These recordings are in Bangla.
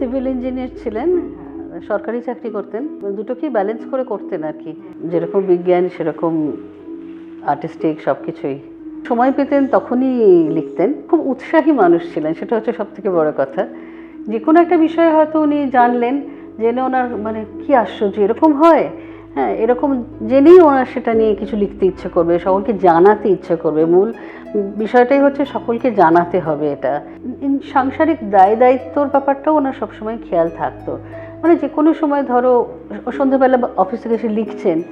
সিভিল ইঞ্জিনিয়ার ছিলেন, সরকারি চাকরি করতেন, দুটোকেই ব্যালেন্স করে করতেন আর কি। যেরকম বিজ্ঞান, সেরকম আর্টিস্টিক সব কিছুই সময় পেতেন, তখনই লিখতেন। খুব উৎসাহী মানুষ ছিলেন, সেটা হচ্ছে সব থেকে বড় কথা। যে কোনো একটা বিষয়ে হয়তো উনি জানলেন জেনে ওনার মানে কি আশ্চর্য, এরকম হয়? হ্যাঁ এরকম জেনেই ওনার সেটা নিয়ে কিছু লিখতে ইচ্ছে করবে, সকলকে জানাতে ইচ্ছে করবে। মূল বিষয়টাই হচ্ছে সকলকে জানাতে হবে এটা। সাংসারিক দায় দায়িত্বর ব্যাপারটাও ওনার সবসময় খেয়াল থাকতো। মানে যে কোনো সময় ধরো, সন্ধ্যাবেলা অফিস থেকে এসে লিখছেন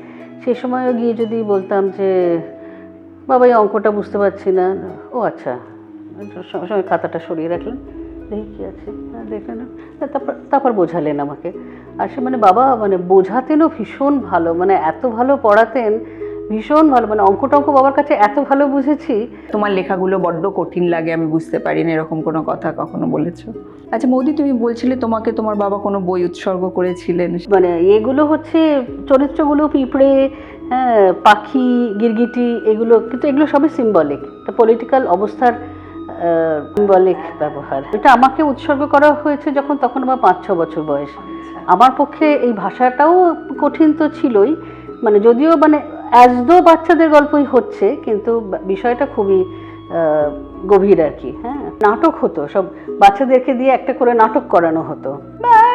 সেই সময়ও গিয়ে যদি বলতাম যে, বাবা, এই অঙ্কটা বুঝতে পারছি না। ও আচ্ছা সঙ্গে খাতাটা সরিয়ে রাখলেন। দেখি কী আছে। হ্যাঁ দেখলেন না তারপর তারপর বোঝালেন আমাকে। আর সে মানে বাবা মানে বোঝাতেনও ভীষণ ভালো। মানে এত ভালো পড়াতেন ভীষণ ভালো। মানে অঙ্ক টঙ্ক বাবার কাছে এত ভালো বুঝেছি। তোমার লেখাগুলো বড্ড কঠিন লাগে আমি বুঝতে পারি না এরকম কোনো কথা কখনো বলেছ। আচ্ছা মোদি তুমি বলছিলে তোমাকে তোমার বাবা কোনো বই উৎসর্গ করেছিলেন। মানে এগুলো হচ্ছে চরিত্রগুলো পিঁপড়ে হ্যাঁ পাখি গিরগিটি এগুলো কিন্তু এগুলো সবই সিম্বলিক পলিটিক্যাল অবস্থার সিম্বলিক ব্যবহার। এটা আমাকে উৎসর্গ করা হয়েছে যখন তখন আমার পাঁচ ছ বছর বয়স। আমার পক্ষে এই ভাষাটাও কঠিন তো ছিলই। মানে যদিও মানে অ্যাজ দো বাচ্চাদের গল্পই হচ্ছে কিন্তু বিষয়টা খুবই আহ, গভীর আর কি হ্যাঁ। নাটক হতো সব বাচ্চাদেরকে দিয়ে একটা করে নাটক করানো হতো। ব্যাস!